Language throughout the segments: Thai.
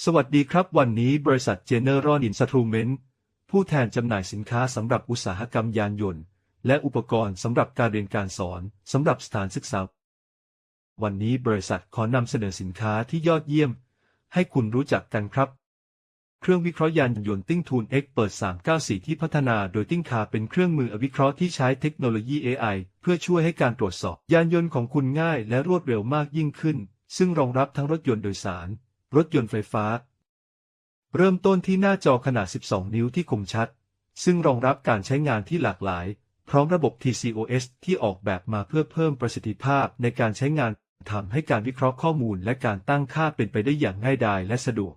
สวัสดีครับ วันนี้บริษัท General Instrument ผู้แทนจำหน่ายสินค้าสำหรับอุตสาหกรรมยานยนต์ และอุปกรณ์สำหรับการเรียนการสอนสำหรับสถานศึกษา วันนี้บริษัทขอนำเสนอสินค้าที่ยอดเยี่ยม ให้คุณรู้จักกันครับ เครื่องวิเคราะห์ยานยนต์ติ้งทูน X เปิด 394 ที่พัฒนาโดยติ้งคาเป็นเครื่องมือวิเคราะห์ที่ใช้เทคโนโลยี AI เพื่อช่วยให้การตรวจสอบ ยานยนต์ของคุณง่ายและรวดเร็วมากยิ่งขึ้น ซึ่งรองรับทั้งรถยนต์โดยสาร รถยนต์ไฟฟ้า เริ่มต้นที่หน้าจอขนาด 12 นิ้วที่คมชัด ซึ่งรองรับการใช้งานที่หลากหลาย พร้อมระบบ TCOS ที่ออกแบบมาเพื่อเพิ่มประสิทธิภาพในการใช้งานทำให้การวิเคราะห์ข้อมูลและการตั้งค่าเป็นไปได้อย่างง่ายดายและสะดวก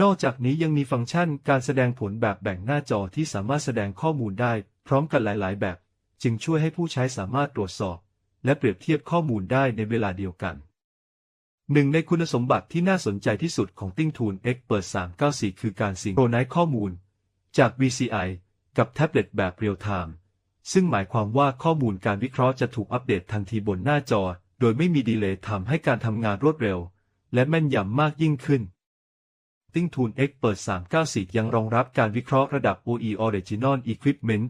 นอกจากนี้ยังมีฟังก์ชันการแสดงผลแบบแบ่งหน้าจอที่สามารถแสดงข้อมูลได้ พร้อมกันหลาย ๆ แบบ จึงช่วยให้ผู้ใช้สามารถตรวจสอบ และเปรียบเทียบข้อมูลได้ในเวลาเดียวกัน หนึ่งในคุณสมบัติที่น่าสนใจที่สุดของติ้งทูน X เปิด394 คือการซิงโครไนซ์ข้อมูล จาก VCI กับแท็บเล็ตแบบเรียลไทม์ซึ่งหมายความว่าข้อมูลการวิเคราะห์จะถูกอัปเดตทันทีบนหน้าจอ โดยไม่มีดีเลย์ทำให้การทำงานรวดเร็ว และแม่นยำมากยิ่งขึ้น ติ้งทูน X เปิด394 ยังรองรับการวิเคราะห์ระดับ OE Original Equipment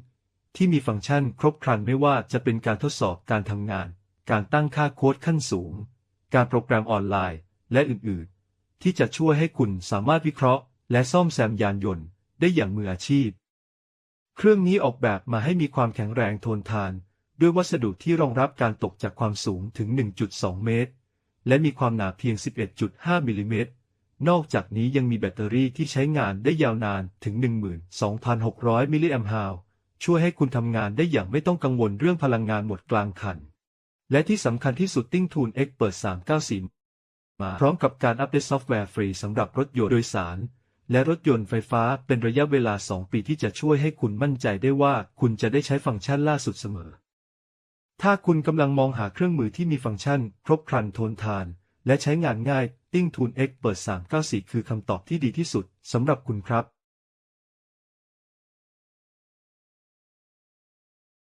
ที่มีฟังก์ชันครบครันไม่ว่าจะเป็นการทดสอบการทำงาน การตั้งค่าโค้ดขั้นสูง การโปรแกรมออนไลน์ และอื่นๆ ที่จะช่วยให้คุณสามารถวิเคราะห์ และซ่อมแซมยานยนต์ได้อย่างมืออาชีพ เครื่องนี้ออกแบบมาให้มีความแข็งแรงทนทาน ด้วยวัสดุที่รองรับการตกจากความสูงถึง 1.2 เมตร และมีความหนาเพียง 11.5 มิลลิเมตร นอกจากนี้ยังมีแบตเตอรี่ที่ใช้งานได้ยาวนานถึง 12,600 มิลลิแอมป์ฮาวช่วยให้คุณทำงานได้อย่างไม่ต้องกังวลเรื่องพลังงานหมดกลางคัน และที่สำคัญที่สุดติ้งทูน X เปิด 394 มาพร้อมกับการอัปเดตซอฟต์แวร์ฟรีสำหรับรถยนต์โดยสาร และรถยนต์ไฟฟ้าเป็นระยะเวลา 2 ปีที่จะช่วยให้คุณมั่นใจได้ว่าคุณจะได้ใช้ฟังก์ชันล่าสุดเสมอ ถ้าคุณกำลังมองหาเครื่องมือที่มีฟังก์ชัน ครบครันทนทาน และใช้งานง่ายติ้งทูน X เปิด 394 คือคำตอบที่ดีที่สุดสำหรับคุณครับ